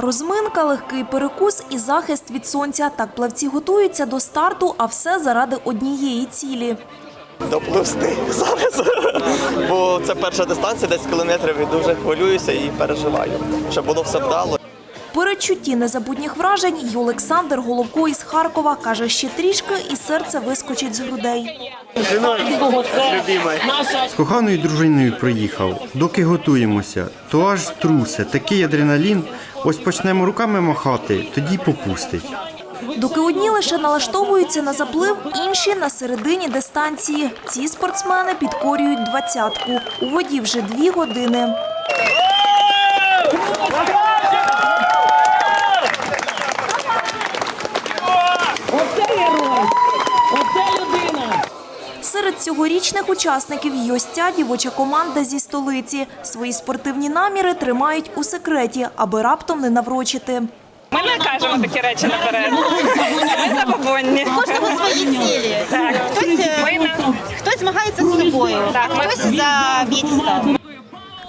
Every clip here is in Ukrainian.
Розминка, легкий перекус і захист від сонця. Так плавці готуються до старту, а все заради однієї цілі. допливсти зараз. Бо це перша дистанція, 10 кілометрів, і дуже хвилююся і переживаю, щоб було все вдало. Передчутті незабутніх вражень й Олександр Головко із Харкова каже, ще трішки і серце вискочить з грудей. З коханою дружиною приїхав. Доки готуємося, то аж трусе, такий адреналін. Ось почнемо руками махати, тоді попустить. Доки одні лише налаштовуються на заплив, інші на середині дистанції. Ці спортсмени підкорюють двадцятку. У воді вже дві години. Цьогорічних учасників й ось ця дівоча команда зі столиці. Свої спортивні наміри тримають у секреті, аби раптом не наврочити. Ми не кажемо такі речі наперед. Ми забобонні. кожного свої цілі. Хтось, е, хтось змагається з собою, Так, хтось за п'єдестал.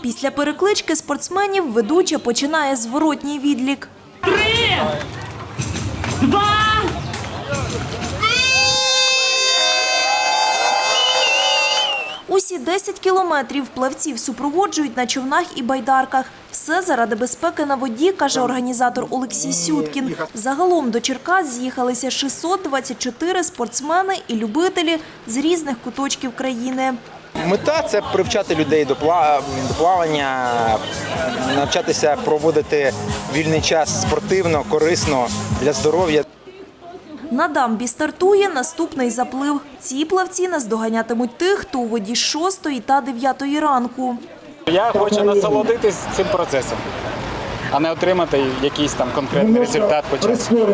Після переклички спортсменів ведуча починає зворотній відлік. Усі 10 кілометрів плавців супроводжують на човнах і байдарках. Все заради безпеки на воді, каже організатор Олексій Сюткін. Загалом до Черкас з'їхалися 624 спортсмени і любителі з різних куточків країни. Мета це привчати людей до до плавання, навчатися проводити вільний час спортивно, корисно для здоров'я. На дамбі стартує наступний заплив. Ці плавці наздоганятимуть тих, хто у воді з 6 та 9 ранку. Я хочу насолодитись цим процесом, а не отримати якийсь там конкретний результат по часу.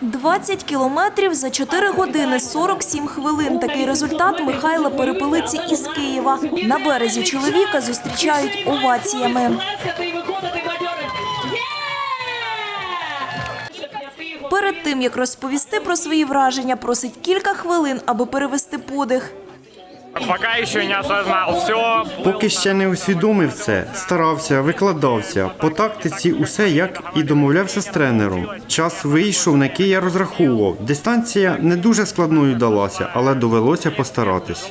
20 кілометрів за 4 години 47 хвилин. Такий результат Михайла Перепелиці із Києва. На березі чоловіка зустрічають оваціями. Перед тим як розповісти про свої враження, просить кілька хвилин, аби перевести подих. Пока еще не осознал все. Поки ще не усвідомив це, старався, викладався. По тактиці усе як і домовлявся з тренером. Час вийшов, на який я розраховував. Дистанція не дуже складною далася, але довелося постаратись.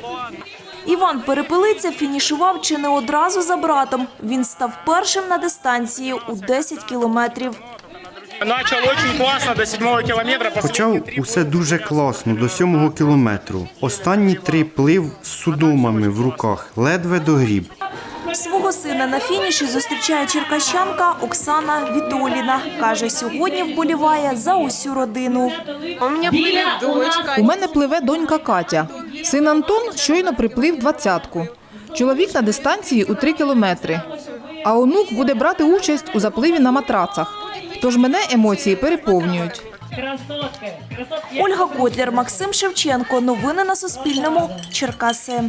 Іван Перепелиця фінішував чи не одразу за братом. Він став першим на дистанції у 10 кілометрів. Начал очень классно до седьмого километра. После Почав усе дуже класно до сьомого кілометру. Останні три плив з судомами в руках, ледве догріб. Свого сина на фініші зустрічає черкащанка Оксана Вітоліна. Каже, сьогодні вболіває за усю родину. У мене пливе донька Катя. Син Антон щойно приплив двадцятку. Чоловік на дистанції у три кілометри. А онук буде брати участь у запливі на матрацах. Тож мене емоції переповнюють. Ольга Котляр, Максим Шевченко. Новини на Суспільному. Черкаси.